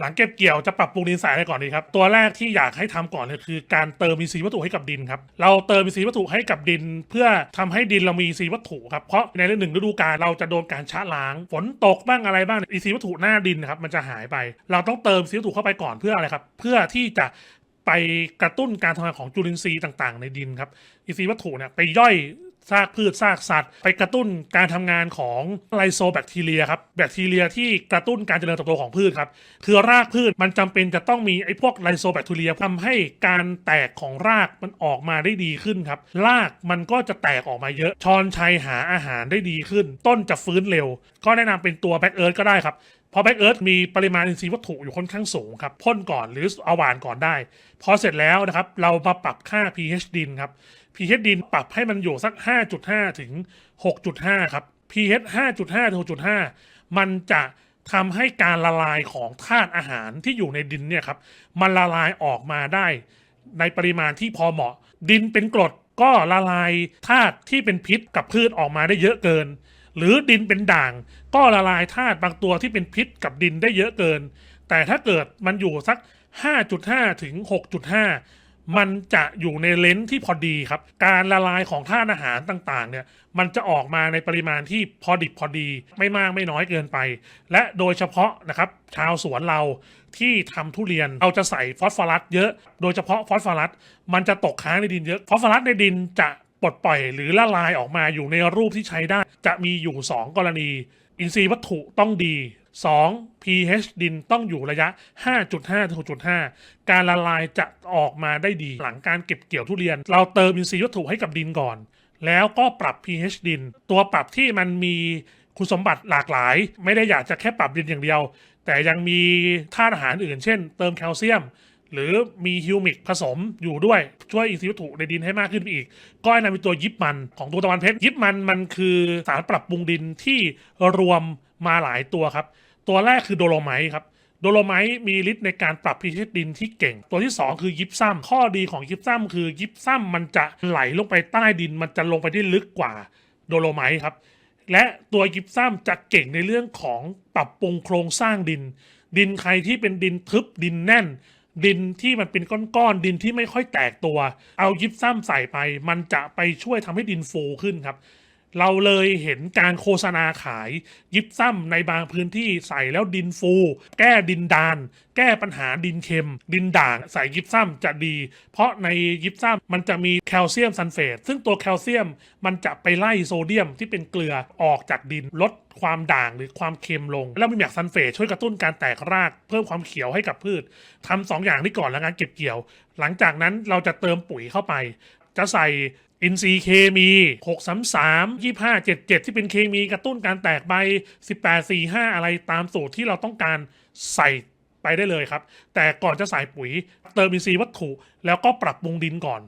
หลังเก็บเกี่ยวจะปรับปรุงดินทรายอะไรก่อนดีครับ ตัวแรกที่อยากให้ทำก่อนเลยคือ การเติมอินทรีย์วัตถุให้กับดินครับ เราเติมอินทรีย์วัตถุให้กับดิน เพื่อทำให้ดินเรามีอินทรีย์วัตถุครับ เพราะในเรื่องหนึ่งฤดูกาลเราจะโดนการชะล้าง ฝนตกบ้างอะไรบ้างอินทรีย์วัตถุหน้าดินนะครับมันจะหายไป เราต้องเติมอินทรีย์วัตถุเข้าไปก่อนเพื่ออะไรครับ เพื่อที่จะไปกระตุ้นการทำงานของจุลินทรีย์ต่าง ๆ ในดินครับอินทรีย์วัตถุเนี่ยไปย่อย ซากพืชซากสัตว์ ไปกระตุ้นการทำงานของไลโซแบคทีเรียครับแบคทีเรียที่กระตุ้นการเจริญเติบโตของพืชครับคือรากพืชมันจำเป็นจะต้องมีไอ้พวกไลโซแบคทีเรียทำให้การแตกของรากมันออกมาได้ดีขึ้นครับรากมันก็จะแตกออกมาเยอะชอนชัยหาอาหารได้ดีขึ้น ต้นจะฟื้นเร็ว ก็แนะนำเป็นตัวแบ็กเอิร์ธก็ได้ครับ พราะแบ็กเอิร์ธมีปริมาณอินทรีย์วัตถุอยู่ค่อนข้างสูงครับพ่นก่อนหรือเอาหวานก่อนได้ พอเสร็จแล้วนะครับ เรามาปรับค่า pH ดินครับ pH ดินปรับให้มันอยู่สัก 5.5 ถึง 6.5 ครับ pH 5.5 ถึง 6.5 มันจะทำให้การละลายของธาตุอาหารที่อยู่ในดินเนี่ยครับมันละลายออกมาได้ ในปริมาณที่พอเหมาะ ดินเป็นกรดก็ละลายธาตุที่เป็นพิษกับพืชออกมาได้เยอะเกิน หรือดินเป็นด่าง ก็ละลายธาตุบางตัวที่เป็นพิษกับดินได้เยอะเกิน แต่ถ้าเกิดมันอยู่สัก 5.5 ถึง 6.5 มันจะอยู่ในเลนส์ที่พอดีครับ การละลายของธาตุอาหารต่างๆเนี่ยมันจะออกมาในปริมาณที่พอดิบพอดี ไม่มากไม่น้อยเกินไป และโดยเฉพาะนะครับชาวสวนเราที่ทำทุเรียนเราจะใส่ฟอสฟอรัสเยอะ โดยเฉพาะฟอสฟอรัสมันจะตกค้างในดินเยอะฟอสฟอรัสในดินจะ ปลดปล่อยหรือละลายออกมาอยู่ในรูปที่ใช้ได้ จะมีอยู่ 2 กรณี อินทรีย์วัตถุต้องดี 2. pH ดินต้องอยู่ระยะ 5.5ถึง6.5 การละลายจะออกมาได้ดี หลังการเก็บเกี่ยวทุเรียน เราเติมอินทรีย์วัตถุให้กับดินก่อน แล้วก็ปรับ pH ดิน ตัวปรับที่มันมีคุณสมบัติหลากหลาย ไม่ได้อยากจะแค่ปรับดินอย่างเดียว แต่ยังมีธาตุอาหารอื่น เช่น เติมแคลเซียม หรือมีฮิวมิกผสมอยู่ด้วยช่วยอินทรีย์วัตถุในดินให้มากขึ้นไปอีกก็ให้นำเป็นตัวยิปมันของตัวตะวันเพชรยิปมันมันคือสารปรับปรุงดินที่รวมมาหลายตัวครับ ตัวแรกคือโดโลไมต์ครับโดโลไมต์มีฤทธิ์ในการปรับ pH ดินที่เก่ง ตัวที่ 2 คือยิปซัมข้อดีของยิปซัมคือยิปซัมมันจะไหลลงไปใต้ดิน มันจะลงไปได้ลึกกว่าโดโลไมต์ครับ และตัวยิปซัมจะเก่งในเรื่องของปรับปรุงโครงสร้างดิน ดินใครที่เป็นดินทึบดินแน่น ดินที่มันเป็นก้อนๆดินที่ไม่ค่อยแตกตัว เอายิปซัมใส่ไป มันจะไปช่วยทำให้ดินฟูขึ้นครับ เราเลยเห็นการโฆษณาขาย ยิปซัมในบางพื้นที่ใส่แล้วดินฟู แก้ดินดาน แก้ปัญหาดินเค็ม ดินด่างใส่ยิปซัมจะดี เพราะในยิปซัมมันจะมีแคลเซียมซัลเฟตซึ่งตัวแคลเซียมมันจะไปไล่โซเดียมที่เป็นเกลือออกจากดินลดความด่างหรือความเค็มลง แล้วมีแมกซัลเฟตช่วยกระตุ้นการแตกรากเพิ่มความเขียวให้กับพืชทำสองอย่างนี้ก่อนแล้วงานเก็บเกี่ยว หลังจากนั้นเราจะเติมปุ๋ยเข้าไป จะใส่ อินทรีเคมี 633 25 77 ที่เป็นเคมีกระตุ้นการแตกใบ 18 45 อะไรตามสูตรที่เราต้องการใส่ไปได้เลยครับ แต่ก่อนจะใส่ปุ๋ยเติมอินทรีย์วัตถุ แล้วก็ปรับปรุงดินก่อน